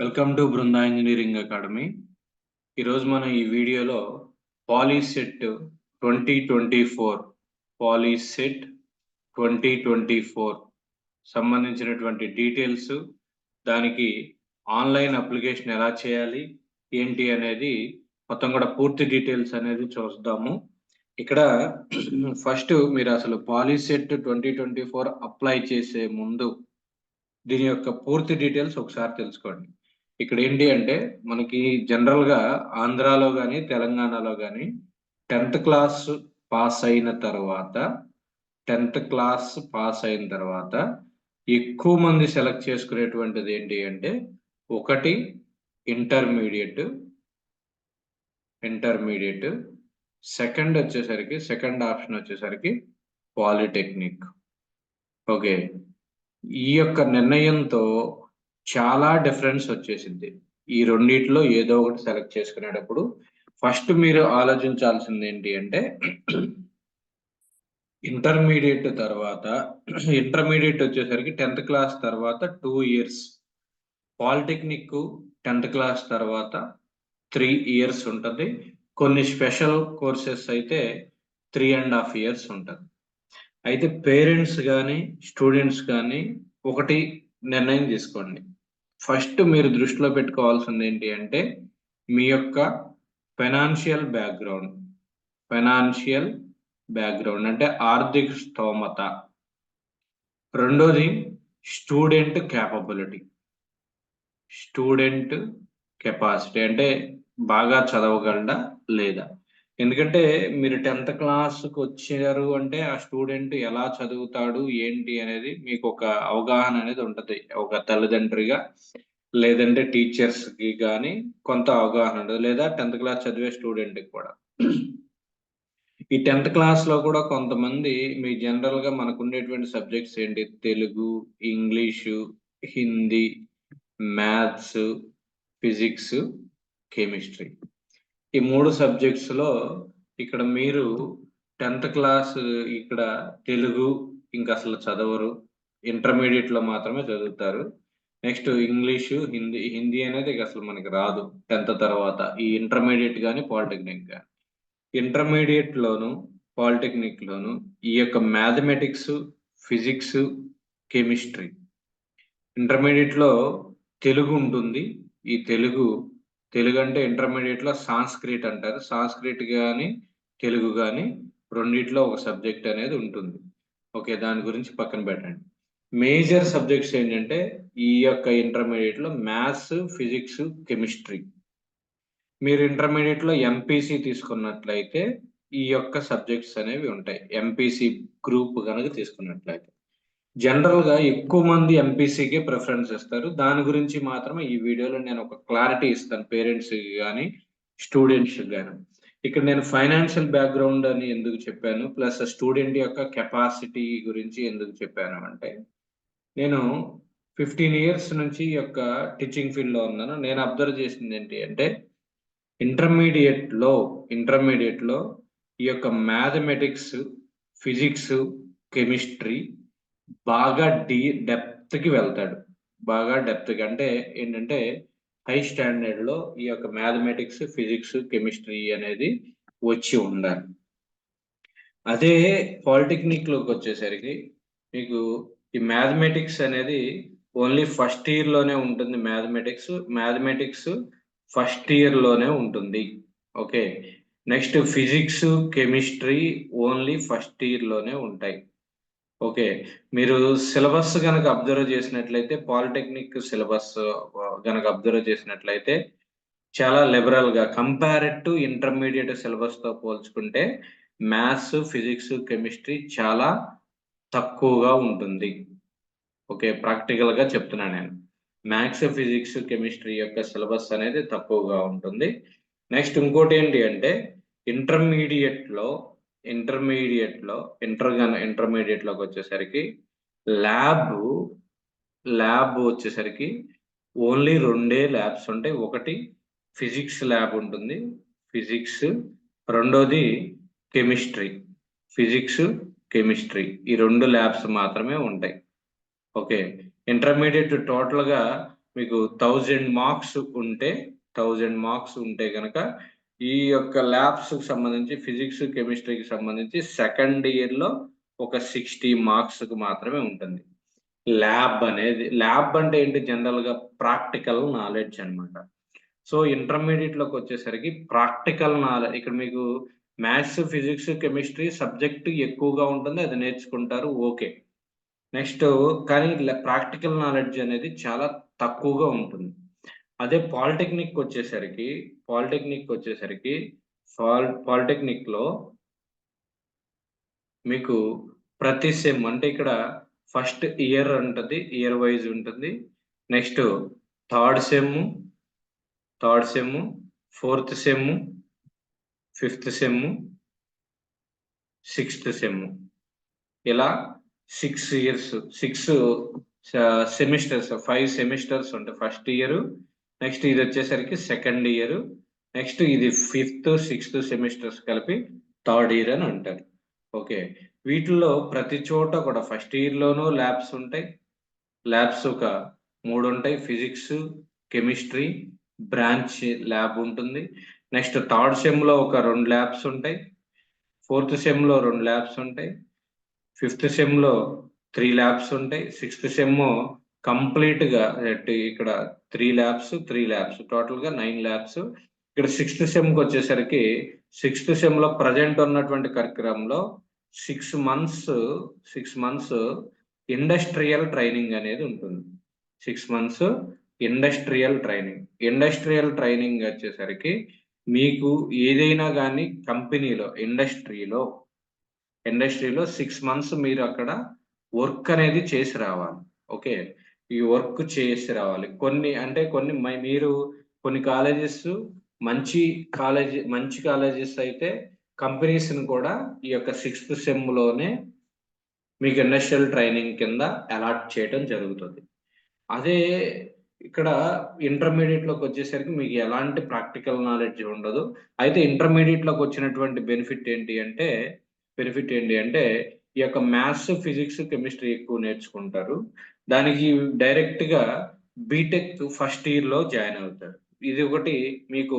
Welcome to Brinda engineering academy ఈరోజు మనం ఈ వీడియోలో POLYCET twenty twenty four POLYCET twenty twenty four సంబంధించినటువంటి డీటెయిల్స్ దానికి ఆన్లైన్ అప్లికేషన్ ఎలా చేయాలి ఏంటి అనేది మొత్తం కూడా పూర్తి డీటెయిల్స్ అనేది చూద్దాము. ఇక్కడ ఫస్ట్ మీరు అసలు POLYCET twenty twenty four apply చేసే ముందు దీని యొక్క పూర్తి డీటెయిల్స్ ఒకసారి తెలుసుకోండి. ఇక్కడ ఏంటి అంటే మనకి జనరల్గా ఆంధ్రాలో కానీ తెలంగాణలో కానీ టెన్త్ క్లాస్ పాస్ అయిన తర్వాత టెన్త్ క్లాస్ పాస్ అయిన తర్వాత ఎక్కువ మంది సెలెక్ట్ చేసుకునేటువంటిది ఏంటి అంటే ఒకటి ఇంటర్మీడియట్ ఇంటర్మీడియట్. సెకండ్ వచ్చేసరికి సెకండ్ ఆప్షన్ వచ్చేసరికి పాలిటెక్నిక్. ఓకే. ఈ యొక్క నిర్ణయంతో చాలా డిఫరెన్స్ వచ్చేసింది. ఈ రెండిట్లో ఏదో ఒకటి సెలెక్ట్ చేసుకునేటప్పుడు ఫస్ట్ మీరు ఆలోచించాల్సింది ఏంటి అంటే ఇంటర్మీడియట్ తర్వాత ఇంటర్మీడియట్ వచ్చేసరికి టెన్త్ క్లాస్ తర్వాత two years polytechnic tenth class తర్వాత త్రీ ఇయర్స్ ఉంటుంది. కొన్ని స్పెషల్ కోర్సెస్ అయితే త్రీ అండ్ హాఫ్ ఇయర్స్ ఉంటుంది. అయితే పేరెంట్స్ కానీ స్టూడెంట్స్ కానీ ఒకటి నిర్ణయం తీసుకోండి ఫస్ట్ మీరు దృష్టిలో పెట్టుకోవాల్సింది ఏంటి అంటే మీ యొక్క ఫైనాన్షియల్ బ్యాక్గ్రౌండ్ ఫైనాన్షియల్ బ్యాక్గ్రౌండ్ అంటే ఆర్థిక స్తోమత. రెండోది స్టూడెంట్ క్యాపబిలిటీ స్టూడెంట్ కెపాసిటీ అంటే బాగా చదవగలడా లేదా? ఎందుకంటే మీరు టెన్త్ క్లాస్కి వచ్చారు అంటే ఆ స్టూడెంట్ ఎలా చదువుతాడు ఏంటి అనేది మీకు ఒక అవగాహన అనేది ఉంటుంది. ఒక తల్లిదండ్రిగా లేదంటే టీచర్స్కి కానీ కొంత అవగాహన ఉంటుంది. లేదా టెన్త్ క్లాస్ చదివే స్టూడెంట్కి కూడా. ఈ టెన్త్ క్లాస్లో కూడా కొంతమంది మీ జనరల్గా మనకు ఉండేటువంటి సబ్జెక్ట్స్ ఏంటి? Telugu English Hindi maths physics chemistry. ఈ మూడు సబ్జెక్ట్స్లో ఇక్కడ మీరు టెన్త్ క్లాస్ ఇక్కడ తెలుగు ఇంకా అసలు చదవరు. ఇంటర్మీడియట్లో మాత్రమే చదువుతారు. నెక్స్ట్ ఇంగ్లీషు హిందీ హిందీ అనేది ఇక అసలు మనకి రాదు. టెన్త్ తర్వాత ఈ ఇంటర్మీడియట్ కానీ పాలిటెక్నిక్ కానీ ఇంటర్మీడియట్ లోను పాలిటెక్నిక్ లోను ఈ యొక్క మ్యాథమెటిక్స్ ఫిజిక్స్ కెమిస్ట్రీ. ఇంటర్మీడియట్లో తెలుగు ఉంటుంది. ఈ తెలుగు తెలుగు అంటే ఇంటర్మీడియట్లో సాంస్క్రిట్ అంటారు. సాంస్క్రిట్ కానీ తెలుగు కానీ రెండిట్లో ఒక సబ్జెక్ట్ అనేది ఉంటుంది. ఓకే దాని గురించి పక్కన పెట్టండి. మేజర్ సబ్జెక్ట్స్ ఏంటంటే ఈ యొక్క ఇంటర్మీడియట్లో మ్యాథ్స్ ఫిజిక్స్ కెమిస్ట్రీ మీరు ఇంటర్మీడియట్లో ఎంపీసీ తీసుకున్నట్లయితే ఈ యొక్క సబ్జెక్ట్స్ అనేవి ఉంటాయి. ఎంపీసీ గ్రూప్ కనుక తీసుకున్నట్లయితే. జనరల్గా ఎక్కువ మంది ఎంపీసీకే ప్రిఫరెన్స్ ఇస్తారు. దాని గురించి మాత్రమే ఈ వీడియోలో నేను ఒక క్లారిటీ ఇస్తాను పేరెంట్స్ కానీ స్టూడెంట్స్ కానీ ఇక్కడ నేను ఫైనాన్షియల్ బ్యాక్గ్రౌండ్ అని ఎందుకు చెప్పాను? ప్లస్ స్టూడెంట్ యొక్క కెపాసిటీ గురించి ఎందుకు చెప్పాను అంటే నేను ఫిఫ్టీన్ ఇయర్స్ నుంచి ఈ యొక్క టీచింగ్ ఫీల్డ్లో ఉన్నాను. నేను అబ్జర్వ్ చేసింది ఏంటి అంటే ఇంటర్మీడియట్లో ఇంటర్మీడియట్లో ఈ యొక్క మ్యాథమెటిక్స్ ఫిజిక్స్ కెమిస్ట్రీ బాగా డీ డెప్త్కి వెళ్తాడు. బాగా డెప్త్కి అంటే ఏంటంటే హై స్టాండర్డ్లో ఈ యొక్క మ్యాథమెటిక్స్ ఫిజిక్స్ కెమిస్ట్రీ అనేది వచ్చి ఉండాలి. అదే పాలిటెక్నిక్లోకి వచ్చేసరికి మీకు ఈ మ్యాథమెటిక్స్ అనేది ఓన్లీ ఫస్ట్ ఇయర్లోనే ఉంటుంది మ్యాథమెటిక్స్ మ్యాథమెటిక్స్ ఫస్ట్ ఇయర్లోనే ఉంటుంది. Okay. Next physics chemistry only first ఇయర్లోనే ఉంటాయి. ఓకే. మీరు సిలబస్ కనుక అబ్జర్వ్ చేసినట్లయితే పాలిటెక్నిక్ సిలబస్ కనుక అబ్జర్వ్ చేసినట్లయితే చాలా లిబరల్గా కంపేరెడ్ టు ఇంటర్మీడియట్ సిలబస్తో పోల్చుకుంటే మ్యాథ్స్ ఫిజిక్స్ కెమిస్ట్రీ చాలా తక్కువగా ఉంటుంది. ఓకే ప్రాక్టికల్గా చెప్తున్నాను నేను. మ్యాథ్స్ ఫిజిక్స్ కెమిస్ట్రీ యొక్క సిలబస్ అనేది తక్కువగా ఉంటుంది. నెక్స్ట్ ఇంకోటి ఏంటి అంటే ఇంటర్మీడియట్లో ఇంటర్మీడియట్లో ఇంటర్ ఇంటర్మీడియట్లోకి వచ్చేసరికి ల్యాబ్ ల్యాబ్ వచ్చేసరికి ఓన్లీ రెండే ల్యాబ్స్ ఉంటాయి. ఒకటి ఫిజిక్స్ ల్యాబ్ ఉంటుంది. ఫిజిక్స్ రెండోది కెమిస్ట్రీ. ఫిజిక్స్ కెమిస్ట్రీ ఈ రెండు ల్యాబ్స్ మాత్రమే ఉంటాయి. ఓకే. ఇంటర్మీడియట్ టోటల్గా మీకు థౌజండ్ మార్క్స్ ఉంటే థౌజండ్ మార్క్స్ ఉంటే కనుక ఈ యొక్క ల్యాబ్స్కి సంబంధించి ఫిజిక్స్ కెమిస్ట్రీకి సంబంధించి సెకండ్ ఇయర్లో ఒక సిక్స్టీ మార్క్స్కు మాత్రమే ఉంటుంది. ల్యాబ్ అనేది ల్యాబ్ అంటే ఏంటి? జనరల్గా ప్రాక్టికల్ నాలెడ్జ్ అన్నమాట. సో ఇంటర్మీడియట్లోకి వచ్చేసరికి ప్రాక్టికల్ నాలెడ్జ్ ఇక్కడ మీకు మ్యాథ్స్ ఫిజిక్స్ కెమిస్ట్రీ సబ్జెక్ట్ ఎక్కువగా ఉంటుంది అది నేర్చుకుంటారు ఓకే. నెక్స్ట్ కానీ ప్రాక్టికల్ నాలెడ్జ్ అనేది చాలా తక్కువగా ఉంటుంది. అదే పాలిటెక్నిక్ వచ్చేసరికి పాలిటెక్నిక్ వచ్చేసరికి పాలిటెక్నిక్లో మీకు ప్రతి సెమ్ అంటే ఇక్కడ ఫస్ట్ ఇయర్ ఉంటుంది ఇయర్ వైజ్ ఉంటుంది. Next third sem third sem fourth sem fifth sem sixth sem. ఇలా six years six semesters five semesters ఉంటాయి. ఫస్ట్ ఇయర్ నెక్స్ట్ ఇది వచ్చేసరికి సెకండ్ ఇయర్. నెక్స్ట్ ఇది ఫిఫ్త్ సిక్స్త్ సెమిస్టర్స్ కలిపి థర్డ్ ఇయర్ అని అంటారు. ఓకే. వీటిల్లో ప్రతి చోట కూడా ఫస్ట్ ఇయర్లోనూ ల్యాబ్స్ ఉంటాయి. ల్యాబ్స్ ఒక మూడు ఉంటాయి. ఫిజిక్స్ కెమిస్ట్రీ బ్రాంచ్ ల్యాబ్ ఉంటుంది. నెక్స్ట్ థర్డ్ సెమ్లో ఒక రెండు ల్యాబ్స్ ఉంటాయి. ఫోర్త్ సెమ్లో రెండు ల్యాబ్స్ ఉంటాయి. ఫిఫ్త్ సెమ్లో త్రీ ల్యాబ్స్ ఉంటాయి. సిక్స్త్ సెమ్ కంప్లీట్గా ఇక్కడ త్రీ ల్యాబ్స్ త్రీ ల్యాబ్స్ టోటల్గా నైన్ ల్యాబ్స్. ఇక్కడ సిక్స్త్ సెమ్కి వచ్చేసరికి సిక్స్త్ సెమ్లో ప్రజెంట్ ఉన్నటువంటి కార్యక్రమంలో six months six months industrial training అనేది ఉంటుంది. Six months industrial training. Industrial training వచ్చేసరికి మీకు ఏదైనా కానీ కంపెనీలో ఇండస్ట్రీలో ఇండస్ట్రీలో సిక్స్ మంత్స్ మీరు అక్కడ వర్క్ అనేది చేసి రావాలి. ఓకే? ఈ వర్క్ చేసి రావాలి. కొన్ని అంటే కొన్ని మీరు కొన్ని కాలేజెస్ మంచి కాలేజ్ మంచి కాలేజెస్ అయితే కంపెనీస్ని కూడా ఈ యొక్క సిక్స్త్ సెమ్లోనే మీకు ఇండస్ట్రియల్ ట్రైనింగ్ కింద అలాట్ చేయడం జరుగుతుంది. అదే ఇక్కడ ఇంటర్మీడియట్లోకి వచ్చేసరికి మీకు ఎలాంటి ప్రాక్టికల్ నాలెడ్జ్ ఉండదు. అయితే ఇంటర్మీడియట్లోకి వచ్చినటువంటి బెనిఫిట్ ఏంటి అంటే బెనిఫిట్ ఏంటి అంటే ఈ యొక్క మ్యాథ్స్ ఫిజిక్స్ కెమిస్ట్రీ ఎక్కువ నేర్చుకుంటారు. దానికి డైరెక్ట్గా బీటెక్ ఫస్ట్ ఇయర్లో జాయిన్ అవుతారు. ఇది ఒకటి మీకు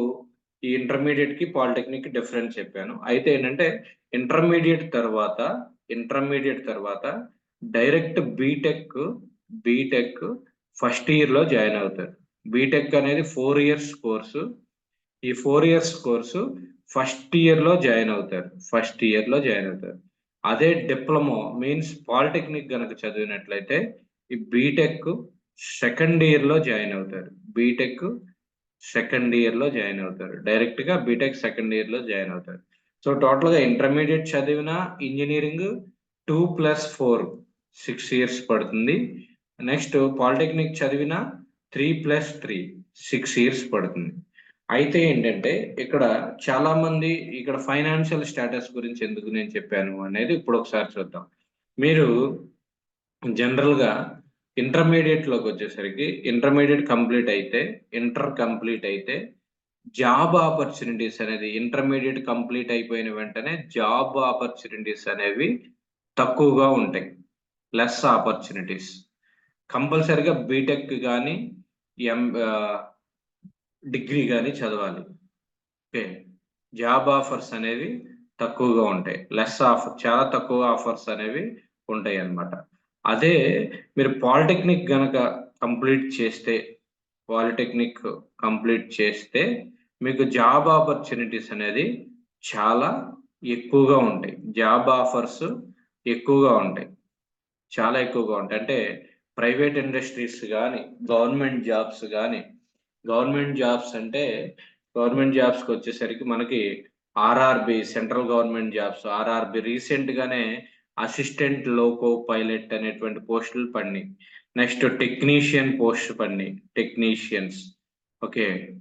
ఈ ఇంటర్మీడియట్కి పాలిటెక్నిక్ డిఫరెన్స్ చెప్పాను. అయితే ఏంటంటే ఇంటర్మీడియట్ తర్వాత ఇంటర్మీడియట్ తర్వాత డైరెక్ట్ బీటెక్ బీటెక్ ఫస్ట్ ఇయర్లో జాయిన్ అవుతారు. బీటెక్ అనేది ఫోర్ ఇయర్స్ కోర్సు ఈ ఫోర్ ఇయర్స్ కోర్సు ఫస్ట్ ఇయర్లో జాయిన్ అవుతారు. ఫస్ట్ ఇయర్లో జాయిన్ అవుతారు. అదే డిప్లొమో మీన్స్ పాలిటెక్నిక్ గనక చదివినట్లయితే ఈ బీటెక్ సెకండ్ ఇయర్లో జాయిన్ అవుతారు. బీటెక్ సెకండ్ ఇయర్లో జాయిన్ అవుతారు. డైరెక్ట్గా బీటెక్ సెకండ్ ఇయర్లో జాయిన్ అవుతారు. సో టోటల్గా ఇంటర్మీడియట్ చదివిన engineering two plus four six years పడుతుంది. నెక్స్ట్ పాలిటెక్నిక్ చదివిన three plus three six years పడుతుంది. అయితే ఏంటంటే ఇక్కడ చాలా మంది ఇక్కడ ఫైనాన్షియల్ స్టేటస్ గురించి ఎందుకు నేను చెప్పాను అనేది ఇప్పుడు ఒకసారి చూద్దాం. మీరు జనరల్గా ఇంటర్మీడియట్లోకి ఇంటర్మీడియట్లోకి వచ్చేసరికి ఇంటర్మీడియట్ కంప్లీట్ అయితే ఇంటర్ కంప్లీట్ అయితే జాబ్ ఆపర్చునిటీస్ అనేది ఇంటర్మీడియట్ కంప్లీట్ అయిపోయిన వెంటనే జాబ్ ఆపర్చునిటీస్ అనేవి తక్కువగా ఉంటాయి. లెస్ ఆపర్చునిటీస్ కంపల్సరిగా బీటెక్ కానీ ఎం డిగ్రీ కానీ చదవాలి. ఓకే? జాబ్ ఆఫర్స్ అనేవి తక్కువగా ఉంటాయి. లెస్ ఆఫర్ చాలా తక్కువ ఆఫర్స్ అనేవి ఉంటాయి అన్నమాట అదే మీరు పాలిటెక్నిక్ గనక కంప్లీట్ చేస్తే పాలిటెక్నిక్ కంప్లీట్ చేస్తే మీకు జాబ్ ఆపర్చునిటీస్ అనేది చాలా ఎక్కువగా ఉంటాయి. జాబ్ ఆఫర్స్ ఎక్కువగా ఉంటాయి. చాలా ఎక్కువగా ఉంటాయి. అంటే ప్రైవేట్ ఇండస్ట్రీస్ కానీ గవర్నమెంట్ జాబ్స్ కానీ గవర్నమెంట్ జాబ్స్ అంటే గవర్నమెంట్ జాబ్స్కి వచ్చేసరికి మనకి RRB central government jobs RRB రీసెంట్గానే అసిస్టెంట్ లోకో పైలట్ అనేటువంటి పోస్టులు పడినాయి. నెక్స్ట్ టెక్నీషియన్ పోస్ట్ పడినాయి. టెక్నీషియన్స్. ఓకే.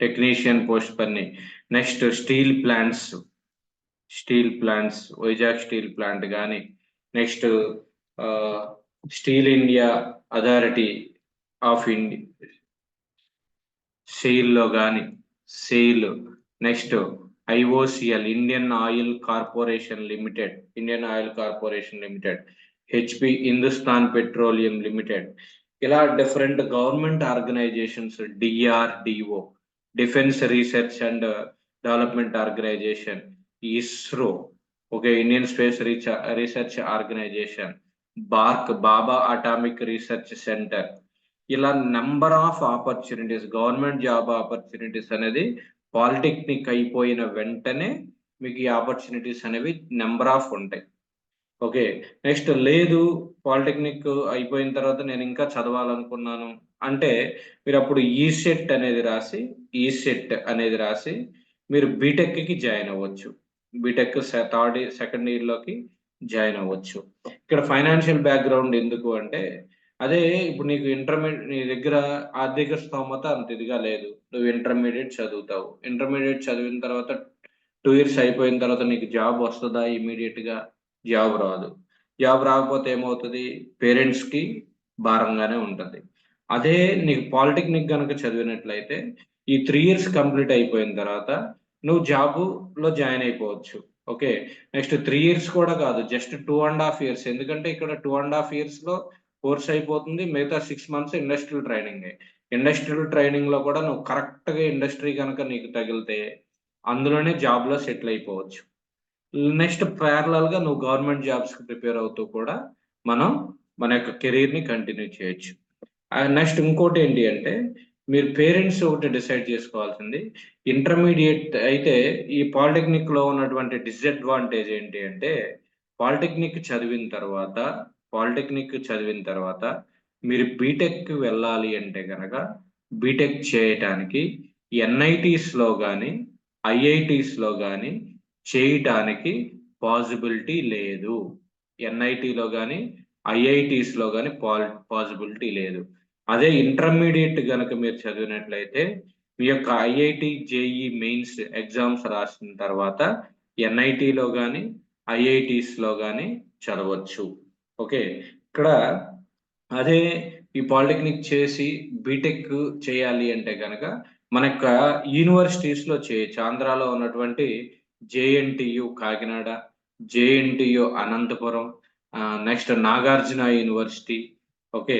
టెక్నీషియన్ పోస్ట్ పడినాయి. Next steel plants. Steel plants. Vizag steel plant కానీ next steel India authority of India సెయిల్లో కానీ SAIL next IOCL Indian oil corporation limited Indian oil corporation limited HP Hindustan petroleum limited. ఇలా different government organisations DRDO defence research and development organisation ISRO okay Indian space research organisation BARC Bhabha atomic research centre ఇలా number of opportunities government job opportunities అనేది polytechnic అయిపోయిన వెంటనే మీకు ఈ opportunities అనేవి number of ఉంటాయి. Okay next లేదు polytechnic అయిపోయిన తర్వాత నేను ఇంకా చదవాలనుకున్నాను. అంటే మీరు అప్పుడు ఈ సెట్ అనేది రాసి ఈ సెట్ అనేది రాసి మీరు బీటెక్కి జాయిన్ అవ్వచ్చు. బీటెక్ థర్డ్ సెకండ్ ఇయర్లోకి జాయిన్ అవ్వచ్చు. ఇక్కడ ఫైనాన్షియల్ బ్యాక్గ్రౌండ్ ఎందుకు అంటే అదే ఇప్పుడు నీకు ఇంటర్మీడియట్ నీ దగ్గర ఆర్థిక స్తోమత అంత ఇదిగా లేదు. నువ్వు ఇంటర్మీడియట్ చదువుతావు. ఇంటర్మీడియట్ చదివిన తర్వాత టూ ఇయర్స్ అయిపోయిన తర్వాత నీకు జాబ్ వస్తుందా? ఇమీడియట్గా జాబ్ రాదు. జాబ్ రాకపోతే ఏమవుతుంది? పేరెంట్స్కి భారంగానే ఉంటుంది. అదే నీకు పాలిటెక్నిక్ కనుక చదివినట్లయితే ఈ త్రీ ఇయర్స్ కంప్లీట్ అయిపోయిన తర్వాత నువ్వు జాబ్లో జాయిన్ అయిపోవచ్చు. ఓకే నెక్స్ట్ త్రీ ఇయర్స్ కూడా కాదు. Just two and half years ఎందుకంటే ఇక్కడ టూ అండ్ హాఫ్ ఇయర్స్లో కోర్స్ అయిపోతుంది. మిగతా six months industrial training industrial ట్రైనింగ్లో కూడా నువ్వు కరెక్ట్గా ఇండస్ట్రీ కనుక నీకు తగిలితే అందులోనే జాబ్లో సెటిల్ అయిపోవచ్చు. నెక్స్ట్ ప్యారలల్గా నువ్వు గవర్నమెంట్ జాబ్స్కి ప్రిపేర్ అవుతూ కూడా మనం మన యొక్క కెరీర్ని కంటిన్యూ చేయొచ్చు. నెక్స్ట్ ఇంకోటి ఏంటి అంటే మీరు పేరెంట్స్ ఒకటి డిసైడ్ చేసుకోవాల్సింది. ఇంటర్మీడియట్ అయితే ఈ పాలిటెక్నిక్లో ఉన్నటువంటి డిసడ్వాంటేజ్ ఏంటి అంటే పాలిటెక్నిక్ చదివిన తర్వాత పాలిటెక్నిక్ చదివిన తర్వాత మీరు బీటెక్కి వెళ్ళాలి అంటే కనుక బీటెక్ చేయటానికి ఎన్ఐటీస్లో కానీ ఐఐటీస్లో కానీ చేయటానికి పాసిబిలిటీ లేదు. ఎన్ఐటీలో కానీ ఐఐటీస్లో కానీ కానీ పాసిబిలిటీ లేదు. అదే ఇంటర్మీడియట్ కనుక మీరు చదివినట్లయితే మీ యొక్క ఐఐటి జేఈ మెయిన్స్ ఎగ్జామ్స్ రాసిన తర్వాత ఎన్ఐటిలో కానీ ఐఐటిస్లో కానీ చదవచ్చు. ఓకే. ఇక్కడ అదే ఈ పాలిటెక్నిక్ చేసి బీటెక్ చేయాలి అంటే కనుక మన యొక్క యూనివర్సిటీస్లో చేయొచ్చు ఆంధ్రాలో ఉన్నటువంటి JNTU Kakinada JNTU Anantapuram next Nagarjuna university okay.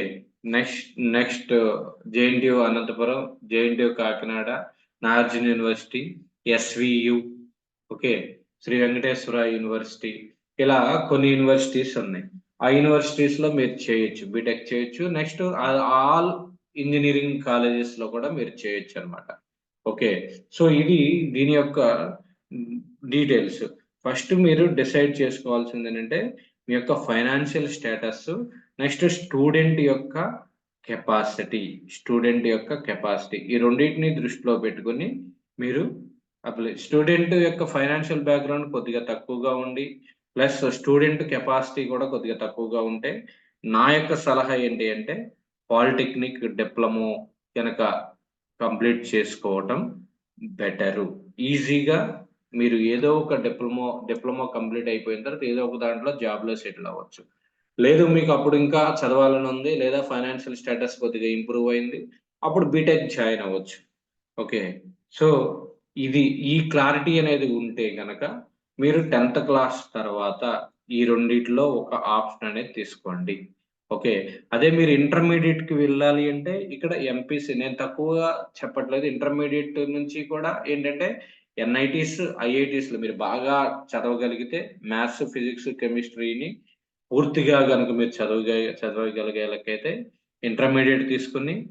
Next next JNTU Anantapuram JNTU Kakinada Nagarjuna university SVU okay. Sri Venkateswara university ఇలా కొన్ని యూనివర్సిటీస్ ఉన్నాయి. ఆ యూనివర్సిటీస్లో మీరు చేయొచ్చు బీటెక్ చేయొచ్చు. నెక్స్ట్ ఆల్ ఇంజనీరింగ్ కాలేజెస్లో కూడా మీరు చేయొచ్చు అనమాట ఓకే. సో ఇది దీని యొక్క డీటెయిల్స్ ఫస్ట్ మీరు డిసైడ్ చేసుకోవాల్సింది ఏంటంటే మీ యొక్క ఫైనాన్షియల్ స్టేటస్ నెక్స్ట్ స్టూడెంట్ యొక్క కెపాసిటీ స్టూడెంట్ యొక్క కెపాసిటీ ఈ రెండింటిని దృష్టిలో పెట్టుకుని మీరు అప్లై స్టూడెంట్ యొక్క ఫైనాన్షియల్ బ్యాక్గ్రౌండ్ కొద్దిగా తక్కువగా ఉండి ప్లస్ స్టూడెంట్ కెపాసిటీ కూడా కొద్దిగా తక్కువగా ఉంటే నా యొక్క సలహా ఏంటి అంటే పాలిటెక్నిక్ డిప్లొమో కనుక కంప్లీట్ చేసుకోవటం బెటరు. ఈజీగా మీరు ఏదో ఒక డిప్లొమో డిప్లొమా కంప్లీట్ అయిపోయిన తర్వాత ఏదో ఒక దాంట్లో జాబ్లో సెటిల్ అవ్వచ్చు. లేదు మీకు అప్పుడు ఇంకా చదవాలని ఉంది లేదా ఫైనాన్షియల్ స్టేటస్ కొద్దిగా ఇంప్రూవ్ అయింది అప్పుడు బీటెక్ జాయిన్ అవ్వచ్చు. ఓకే. సో ఇది ఈ క్లారిటీ అనేది ఉంటే కనుక మీరు టెన్త్ క్లాస్ తర్వాత ఈ రెండిట్లో ఒక ఆప్షన్ అనేది తీసుకోండి. ఓకే. అదే మీరు ఇంటర్మీడియట్కి వెళ్ళాలి అంటే ఇక్కడ ఎంపీసీ నేను తక్కువగా చెప్పట్లేదు. ఇంటర్మీడియట్ నుంచి కూడా ఏంటంటే ఎన్ఐటీస్ ఐఐటీస్లో మీరు బాగా చదవగలిగితే మ్యాథ్స్ ఫిజిక్స్ కెమిస్ట్రీని పూర్తిగా కనుక మీరు చదవగ చదవగలిగేలకైతే ఇంటర్మీడియట్ తీసుకుని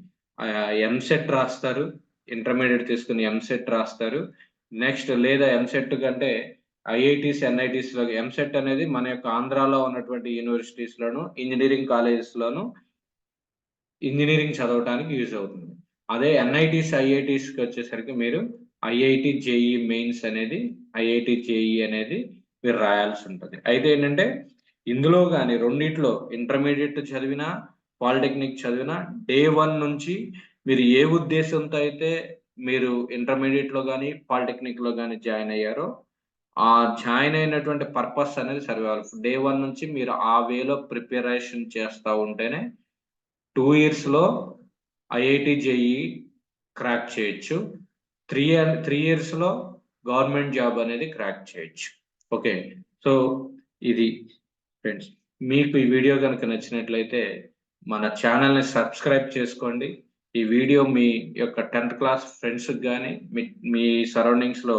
ఎంసెట్ రాస్తారు. ఇంటర్మీడియట్ తీసుకుని ఎంసెట్ రాస్తారు. నెక్స్ట్ లేదా ఎంసెట్ కంటే ఐఐటీస్ ఎన్ఐటీస్లో ఎంసెట్ అనేది మన యొక్క ఆంధ్రాలో ఉన్నటువంటి యూనివర్సిటీస్ లోను ఇంజనీరింగ్ కాలేజెస్ లోను ఇంజనీరింగ్ చదవటానికి యూజ్ అవుతుంది. అదే ఎన్ఐటీస్ ఐఐటీస్కి వచ్చేసరికి మీరు ఐఐటి జేఈ మెయిన్స్ అనేది ఐఐటి జేఈ అనేది మీరు రాయాల్సి ఉంటుంది. అయితే ఏంటంటే ఇందులో కానీ రెండిట్లో ఇంటర్మీడియట్ చదివినా పాలిటెక్నిక్ చదివినా డే వన్ నుంచి మీరు ఏ ఉద్దేశంతో అయితే మీరు ఇంటర్మీడియట్లో కానీ పాలిటెక్నిక్లో కానీ జాయిన్ అయ్యారో ఆ జాయిన్ అయినటువంటి పర్పస్ అనేది సర్వైవల్ డే వన్ నుంచి మీరు ఆ వేలో ప్రిపరేషన్ చేస్తూ ఉంటేనే టూ ఇయర్స్లో ఐఐటి జేఈ క్రాక్ చేయొచ్చు. త్రీ ఇయర్ త్రీ ఇయర్స్లో గవర్నమెంట్ జాబ్ అనేది క్రాక్ చేయొచ్చు. ఓకే. సో ఇది ఫ్రెండ్స్ మీకు ఈ వీడియో కనుక నచ్చినట్లయితే మన ఛానల్ని సబ్స్క్రైబ్ చేసుకోండి. ఈ వీడియో మీ యొక్క టెన్త్ క్లాస్ ఫ్రెండ్స్కి కానీ మీ మీ సరౌండింగ్స్లో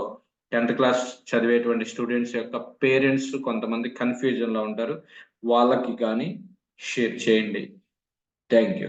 టెన్త్ క్లాస్ చదివేటువంటి స్టూడెంట్స్ యొక్క పేరెంట్స్ కొంతమంది కన్ఫ్యూజన్లో ఉంటారు. వాళ్ళకి కానీ షేర్ చేయండి. Thank you